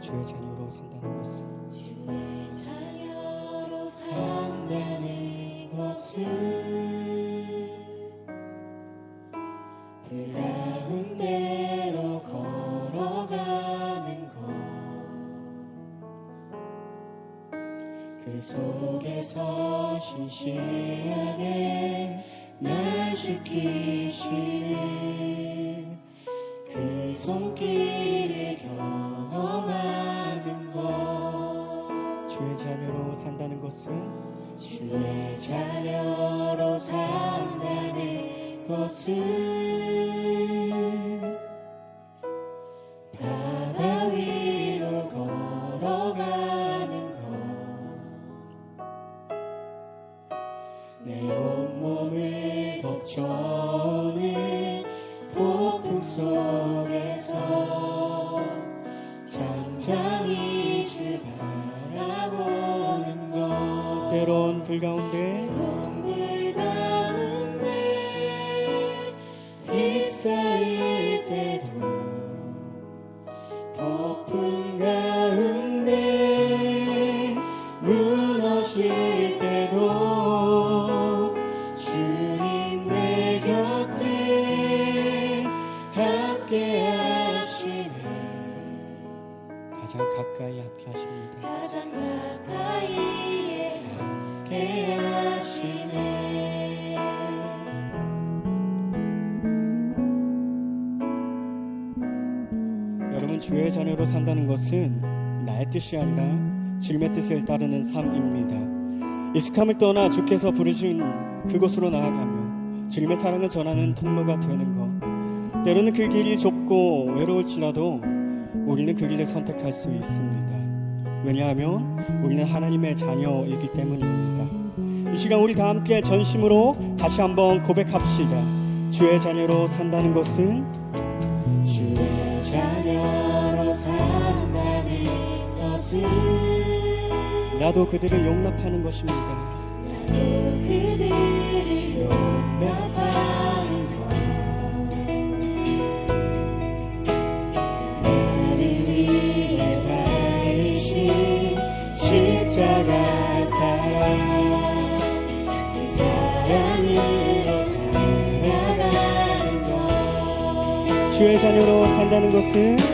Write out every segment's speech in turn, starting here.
주의 자녀로 산다는 것은 주의 자녀로 산다는 것은 그 가운데로 걸어가는 것. 그 속에서 신실하게 날 지키시는 그 손길을 자녀로 산다는 것은 주의 자녀로 산다는 것은 가운데 여러분 주의 자녀로 산다는 것은 나의 뜻이 아니라 주님의 뜻을 따르는 삶입니다. 익숙함을 떠나 주께서 부르신 그곳으로 나아가며 주님의 사랑을 전하는 통로가 되는 것. 때로는 그 길이 좁고 외로울지라도 우리는 그 길을 선택할 수 있습니다. 왜냐하면 우리는 하나님의 자녀이기 때문입니다. 이 시간 우리 다 함께 전심으로 다시 한번 고백합시다. 주의 자녀로 산다는 것은 주의 자녀 나도 그들을 용납하는 것입니다. 나도 그들을 용납하는 것. 나를 위해 달리신 십자가 사랑. 그 사랑으로 살아가는 것. 주의 자녀로 산다는 것은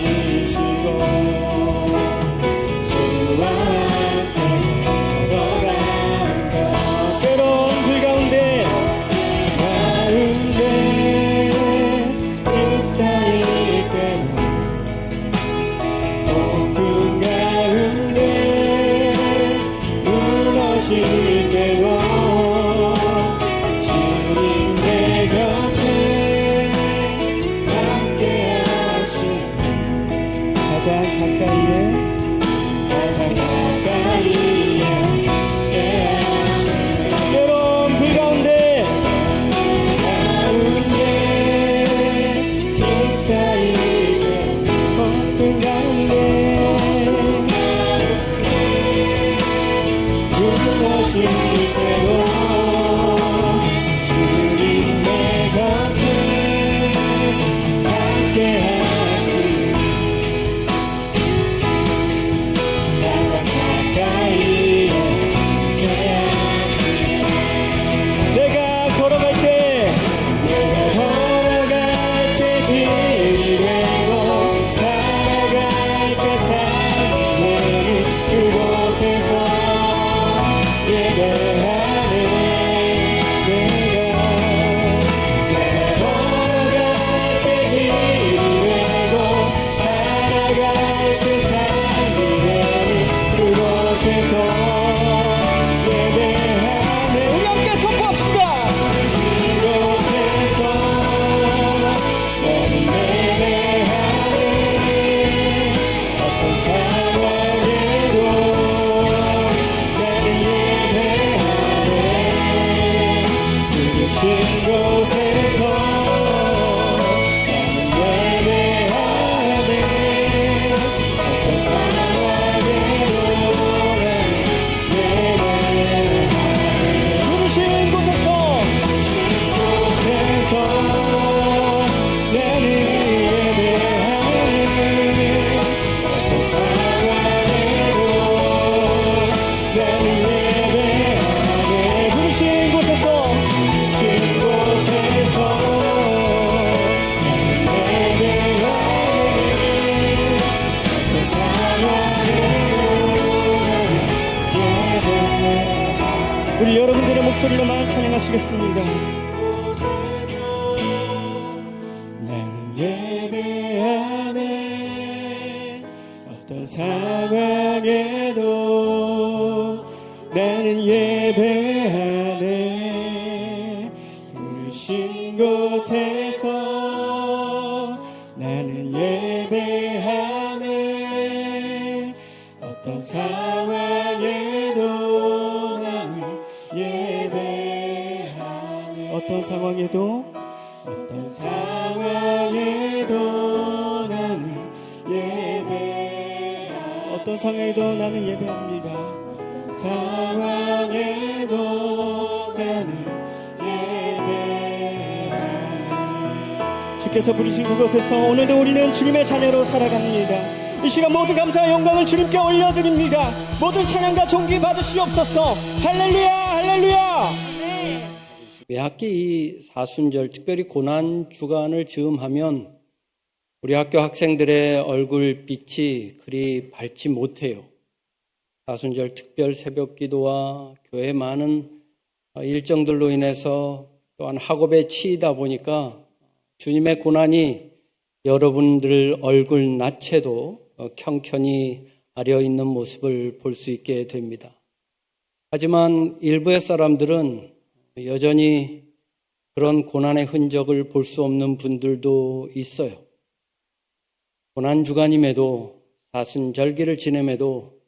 소리로만 찬양하시겠습니다. 어떤 상황에도 어떤 상황에도 나는 예배하네 어떤 상황에도 나는 예배합니다. 어떤 상황에도 나는 예배하네 주께서 부르신 그곳에서 오늘도 우리는 주님의 자녀로 살아갑니다. 이 시간 모두 감사와 영광을 주님께 올려드립니다. 모든 찬양과 존귀 받으시옵소서. 할렐루야, 할렐루야. 매학기 이 사순절 특별히 고난 주간을 즈음하면 우리 학교 학생들의 얼굴 빛이 그리 밝지 못해요. 사순절 특별 새벽 기도와 교회 많은 일정들로 인해서 또한 학업에 치이다 보니까 주님의 고난이 여러분들 얼굴 낯에도 켜켜이 아려 있는 모습을 볼 수 있게 됩니다. 하지만 일부의 사람들은 여전히 그런 고난의 흔적을 볼 수 없는 분들도 있어요. 고난 주간임에도 사순절기를 지냄에도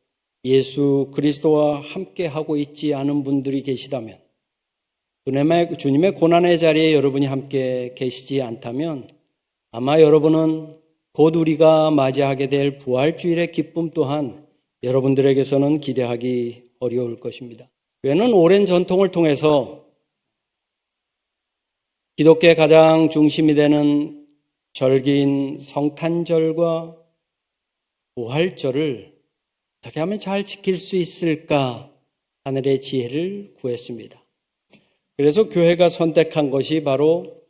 예수 그리스도와 함께 하고 있지 않은 분들이 계시다면 주님의, 주님의 고난의 자리에 여러분이 함께 계시지 않다면 아마 여러분은 곧 우리가 맞이하게 될 부활주일의 기쁨 또한 여러분들에게서는 기대하기 어려울 것입니다. 교회는 오랜 전통을 통해서 기독교의 가장 중심이 되는 절기인 성탄절과 부활절을 어떻게 하면 잘 지킬 수 있을까 하늘의 지혜를 구했습니다. 그래서 교회가 선택한 것이 바로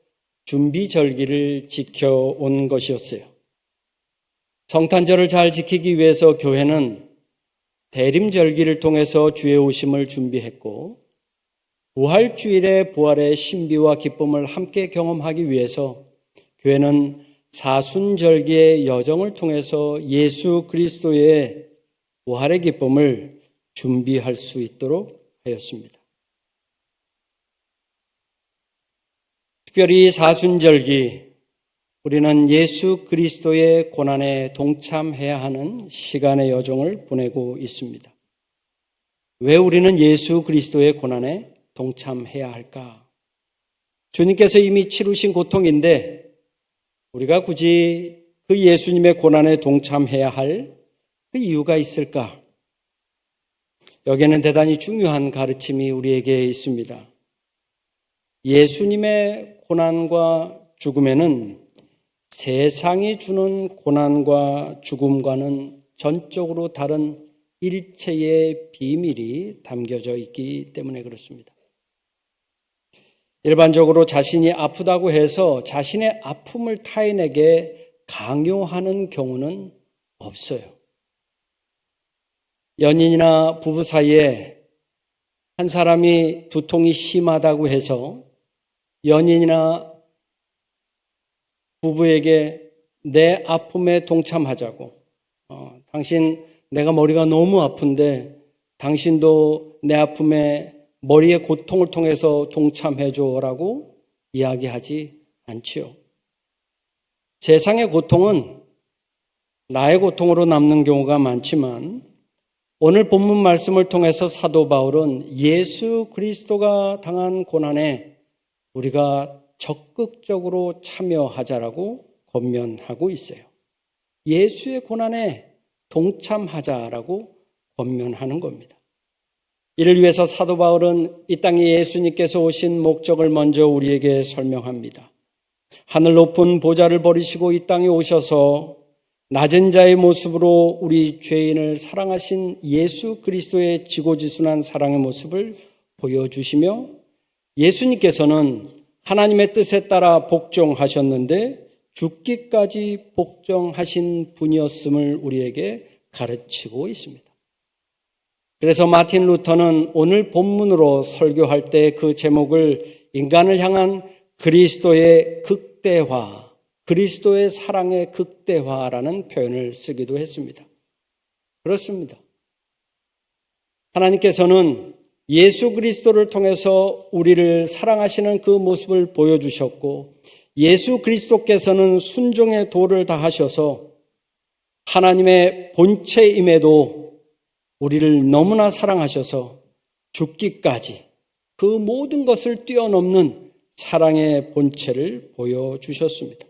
준비 절기를 지켜온 것이었어요. 성탄절을 잘 지키기 위해서 교회는 대림절기를 통해서 주의 오심을 준비했고 부활주일의 부활의 신비와 기쁨을 함께 경험하기 위해서 교회는 사순절기의 여정을 통해서 예수 그리스도의 부활의 기쁨을 준비할 수 있도록 하였습니다. 특별히 사순절기 우리는 예수 그리스도의 고난에 동참해야 하는 시간의 여정을 보내고 있습니다. 왜 우리는 예수 그리스도의 고난에 동참해야 할까? 주님께서 이미 치루신 고통인데 우리가 굳이 그 예수님의 고난에 동참해야 할 그 이유가 있을까? 여기에는 대단히 중요한 가르침이 우리에게 있습니다. 예수님의 고난과 죽음에는 세상이 주는 고난과 죽음과는 전적으로 다른 일체의 비밀이 담겨져 있기 때문에 그렇습니다. 일반적으로 자신이 아프다고 해서 자신의 아픔을 타인에게 강요하는 경우는 없어요. 연인이나 부부 사이에 한 사람이 두통이 심하다고 해서 연인이나 부부에게 내 아픔에 동참하자고. 어, 당신 내가 머리가 너무 아픈데 당신도 내 아픔에 머리의 고통을 통해서 동참해줘라고 이야기하지 않지요. 세상의 고통은 나의 고통으로 남는 경우가 많지만 오늘 본문 말씀을 통해서 사도 바울은 예수 그리스도가 당한 고난에 우리가 적극적으로 참여하자라고 권면하고 있어요. 예수의 고난에 동참하자라고 권면하는 겁니다. 이를 위해서 사도 바울은 이 땅에 예수님께서 오신 목적을 먼저 우리에게 설명합니다. 하늘 높은 보좌를 버리시고 이 땅에 오셔서 낮은 자의 모습으로 우리 죄인을 사랑하신 예수 그리스도의 지고지순한 사랑의 모습을 보여주시며 예수님께서는 하나님의 뜻에 따라 복종하셨는데 죽기까지 복종하신 분이었음을 우리에게 가르치고 있습니다. 그래서 마틴 루터는 오늘 본문으로 설교할 때 그 제목을 인간을 향한 그리스도의 극대화, 그리스도의 사랑의 극대화라는 표현을 쓰기도 했습니다. 그렇습니다. 하나님께서는 예수 그리스도를 통해서 우리를 사랑하시는 그 모습을 보여주셨고 예수 그리스도께서는 순종의 도를 다하셔서 하나님의 본체임에도 우리를 너무나 사랑하셔서 죽기까지 그 모든 것을 뛰어넘는 사랑의 본체를 보여주셨습니다.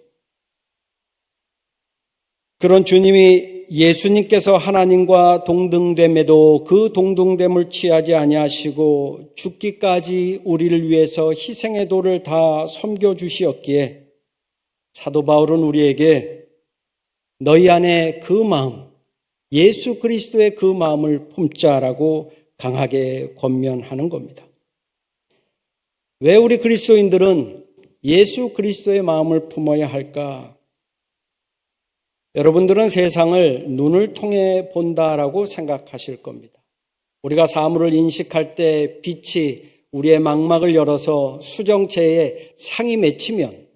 그런 주님이 예수님께서 하나님과 동등됨에도 그 동등됨을 취하지 아니하시고 죽기까지 우리를 위해서 희생의 도를 다 섬겨 주시었기에 사도 바울은 우리에게 너희 안에 그 마음 예수 그리스도의 그 마음을 품자라고 강하게 권면하는 겁니다. 왜 우리 그리스도인들은 예수 그리스도의 마음을 품어야 할까? 여러분들은 세상을 눈을 통해 본다라고 생각하실 겁니다. 우리가 사물을 인식할 때 빛이 우리의 망막을 열어서 수정체에 상이 맺히면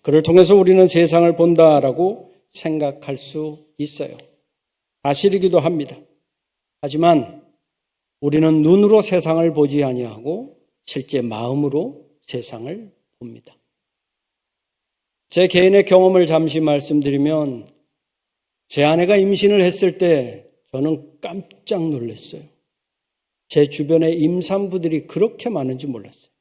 그를 통해서 우리는 세상을 본다라고 생각할 수 있어요. 사실이기도 합니다. 하지만 우리는 눈으로 세상을 보지 아니하고 실제 마음으로 세상을 봅니다. 제 개인의 경험을 잠시 말씀드리면 제 아내가 임신을 했을 때 저는 깜짝 놀랐어요. 제 주변에 임산부들이 그렇게 많은지 몰랐어요.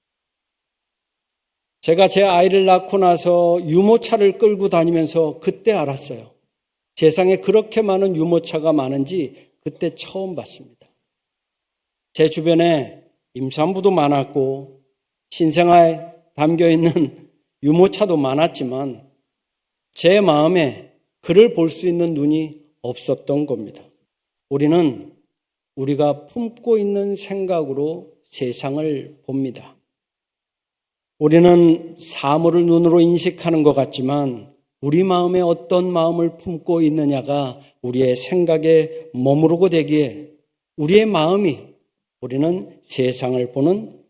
제가 제 아이를 낳고 나서 유모차를 끌고 다니면서 그때 알았어요. 세상에 그렇게 많은 유모차가 많은지 그때 처음 봤습니다. 제 주변에 임산부도 많았고 신생아에 담겨 있는 유모차도 많았지만 제 마음에 그를 볼 수 있는 눈이 없었던 겁니다. 우리는 우리가 품고 있는 생각으로 세상을 봅니다. 우리는 사물을 눈으로 인식하는 것 같지만 우리 마음에 어떤 마음을 품고 있느냐가 우리의 생각에 머무르고 되기에 우리의 마음이 우리는 세상을 보는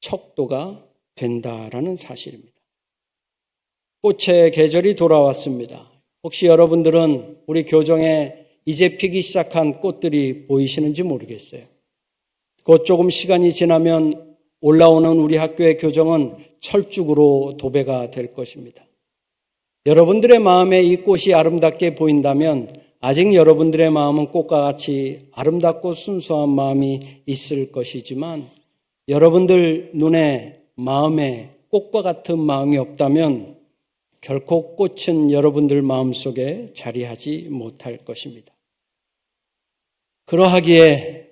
척도가 된다라는 사실입니다. 꽃의 계절이 돌아왔습니다. 혹시 여러분들은 우리 교정에 이제 피기 시작한 꽃들이 보이시는지 모르겠어요. 곧 조금 시간이 지나면 올라오는 우리 학교의 교정은 철쭉으로 도배가 될 것입니다. 여러분들의 마음에 이 꽃이 아름답게 보인다면 아직 여러분들의 마음은 꽃과 같이 아름답고 순수한 마음이 있을 것이지만 여러분들 눈에 마음에 꽃과 같은 마음이 없다면 결코 꽃은 여러분들 마음 속에 자리하지 못할 것입니다. 그러하기에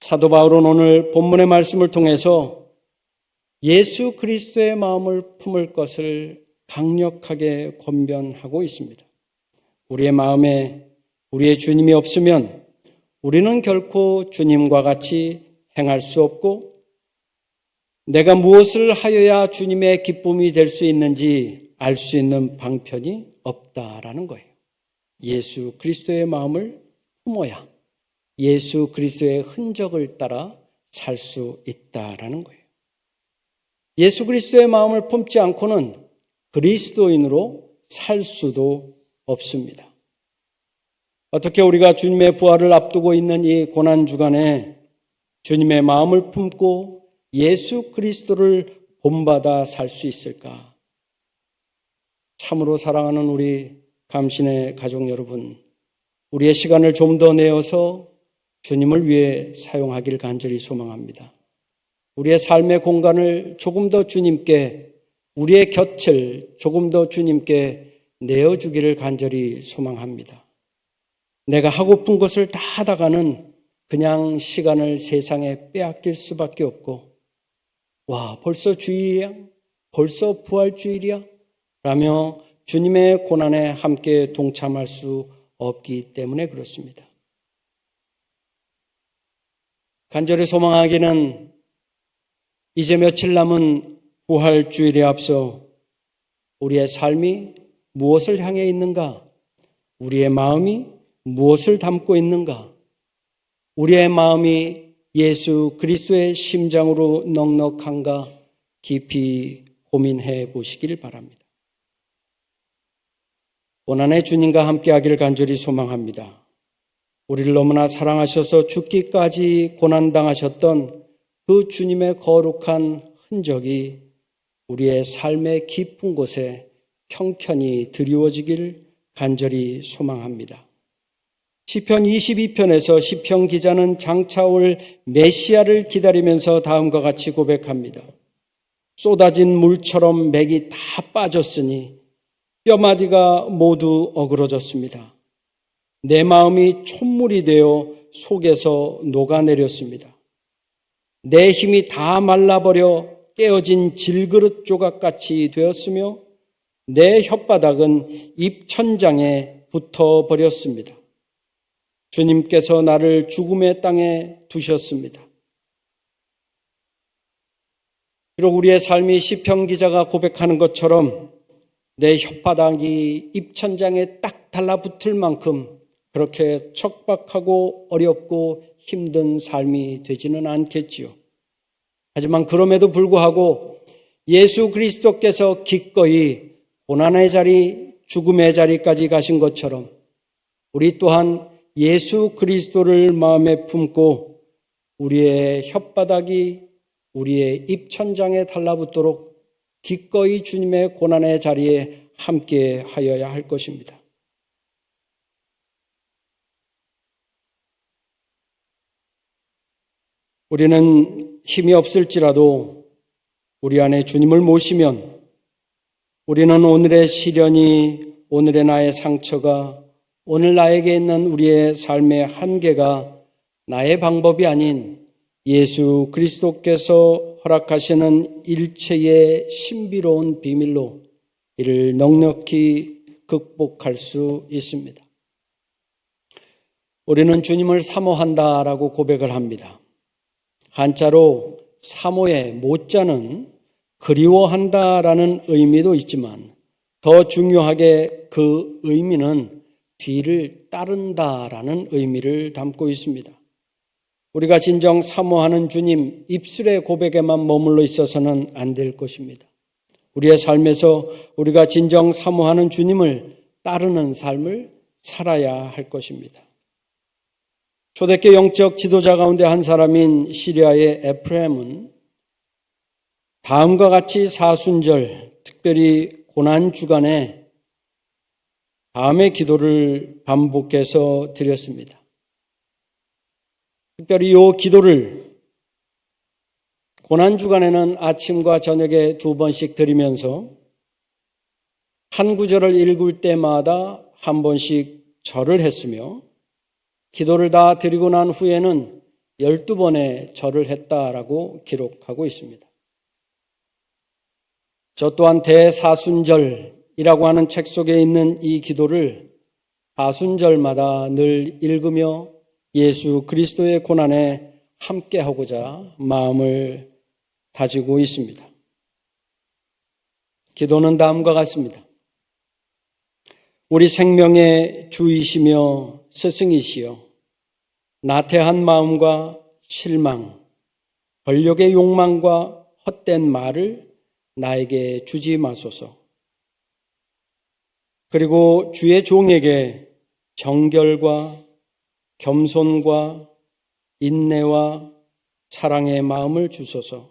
사도 바울은 오늘 본문의 말씀을 통해서 예수 그리스도의 마음을 품을 것을 강력하게 권변하고 있습니다. 우리의 마음에 우리의 주님이 없으면 우리는 결코 주님과 같이 행할 수 없고 내가 무엇을 하여야 주님의 기쁨이 될 수 있는지 알 수 있는 방편이 없다라는 거예요. 예수 그리스도의 마음을 품어야 예수 그리스도의 흔적을 따라 살 수 있다라는 거예요. 예수 그리스도의 마음을 품지 않고는 그리스도인으로 살 수도 없습니다. 어떻게 우리가 주님의 부활을 앞두고 있는 이 고난 주간에 주님의 마음을 품고 예수 그리스도를 본받아 살 수 있을까? 참으로 사랑하는 우리 감신의 가족 여러분, 우리의 시간을 좀 더 내어서 주님을 위해 사용하길 간절히 소망합니다. 우리의 삶의 공간을 조금 더 주님께, 우리의 곁을 조금 더 주님께 내어주기를 간절히 소망합니다. 내가 하고픈 것을 다 하다가는 그냥 시간을 세상에 빼앗길 수밖에 없고, 와, 벌써 주일이야? 벌써 부활주일이야? 라며 주님의 고난에 함께 동참할 수 없기 때문에 그렇습니다. 간절히 소망하기는 이제 며칠 남은 부활주일에 앞서 우리의 삶이 무엇을 향해 있는가? 우리의 마음이 무엇을 담고 있는가? 우리의 마음이 예수 그리스도의 심장으로 넉넉한가 깊이 고민해 보시길 바랍니다. 고난의 주님과 함께 하기를 간절히 소망합니다. 우리를 너무나 사랑하셔서 죽기까지 고난당하셨던 그 주님의 거룩한 흔적이 우리의 삶의 깊은 곳에 평편히 드리워지길 간절히 소망합니다. 시편 22편에서 시편 기자는 장차 올 메시아를 기다리면서 다음과 같이 고백합니다. 쏟아진 물처럼 맥이 다 빠졌으니 뼈마디가 모두 어그러졌습니다. 내 마음이 촛물이 되어 속에서 녹아내렸습니다. 내 힘이 다 말라버려 깨어진 질그릇 조각같이 되었으며 내 혓바닥은 입천장에 붙어 버렸습니다. 주님께서 나를 죽음의 땅에 두셨습니다. 비록 우리의 삶이 시편 기자가 고백하는 것처럼 내 혓바닥이 입천장에 딱 달라붙을 만큼 그렇게 척박하고 어렵고 힘든 삶이 되지는 않겠지요. 하지만 그럼에도 불구하고 예수 그리스도께서 기꺼이 고난의 자리, 죽음의 자리까지 가신 것처럼 우리 또한 예수 그리스도를 마음에 품고 우리의 혓바닥이 우리의 입천장에 달라붙도록 기꺼이 주님의 고난의 자리에 함께 하여야 할 것입니다. 우리는 힘이 없을지라도 우리 안에 주님을 모시면 우리는 오늘의 시련이 오늘의 나의 상처가 오늘 나에게 있는 우리의 삶의 한계가 나의 방법이 아닌 예수 그리스도께서 허락하시는 일체의 신비로운 비밀로 이를 넉넉히 극복할 수 있습니다. 우리는 주님을 사모한다라고 고백을 합니다. 한자로 사모의 모자는 그리워한다라는 의미도 있지만 더 중요하게 그 의미는 뒤를 따른다라는 의미를 담고 있습니다. 우리가 진정 사모하는 주님 입술의 고백에만 머물러 있어서는 안 될 것입니다. 우리의 삶에서 우리가 진정 사모하는 주님을 따르는 삶을 살아야 할 것입니다. 초대교 영적 지도자 가운데 한 사람인 시리아의 에프레임은 다음과 같이 사순절, 특별히 고난 주간에 다음의 기도를 반복해서 드렸습니다. 특별히 이 기도를 고난 주간에는 아침과 저녁에 두 번씩 드리면서 한 구절을 읽을 때마다 한 번씩 절을 했으며 기도를 다 드리고 난 후에는 12번의 절을 했다라고 기록하고 있습니다. 저 또한 대사순절이라고 하는 책 속에 있는 이 기도를 사순절마다 늘 읽으며 예수 그리스도의 고난에 함께 하고자 마음을 다지고 있습니다. 기도는 다음과 같습니다. 우리 생명의 주이시며 스승이시여 나태한 마음과 실망, 권력의 욕망과 헛된 말을 나에게 주지 마소서. 그리고 주의 종에게 정결과 겸손과 인내와 사랑의 마음을 주소서.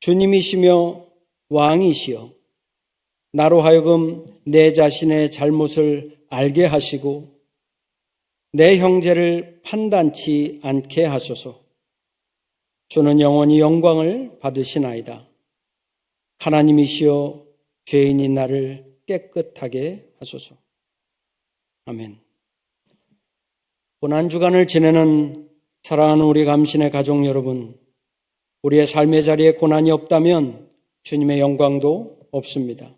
주님이시며 왕이시여 나로 하여금 내 자신의 잘못을 알게 하시고 내 형제를 판단치 않게 하소서. 주는 영원히 영광을 받으시나이다. 하나님이시여 죄인인 나를 깨끗하게 하소서. 아멘. 고난 주간을 지내는 사랑하는 우리 감신의 가족 여러분, 우리의 삶의 자리에 고난이 없다면 주님의 영광도 없습니다.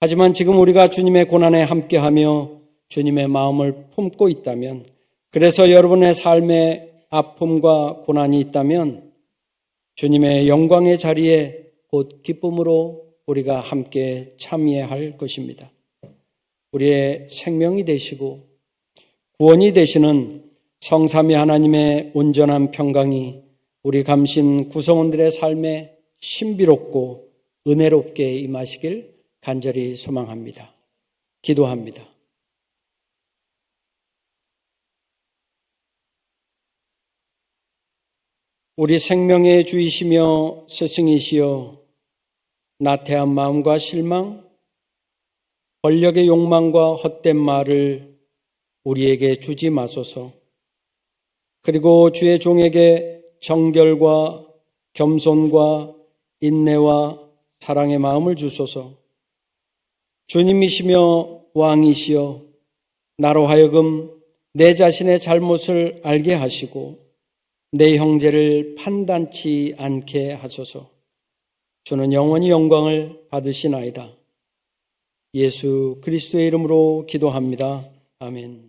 하지만 지금 우리가 주님의 고난에 함께하며 주님의 마음을 품고 있다면, 그래서 여러분의 삶에 아픔과 고난이 있다면 주님의 영광의 자리에 곧 기쁨으로 우리가 함께 참여할 것입니다. 우리의 생명이 되시고 구원이 되시는 성삼위 하나님의 온전한 평강이 우리 감신 구성원들의 삶에 신비롭고 은혜롭게 임하시길 간절히 소망합니다. 기도합니다. 우리 생명의 주이시며 스승이시여 나태한 마음과 실망, 권력의 욕망과 헛된 말을 우리에게 주지 마소서. 그리고 주의 종에게 정결과 겸손과 인내와 사랑의 마음을 주소서. 주님이시며 왕이시여 나로 하여금 내 자신의 잘못을 알게 하시고 내 형제를 판단치 않게 하소서. 주는 영원히 영광을 받으시나이다. 예수 그리스도의 이름으로 기도합니다. 아멘.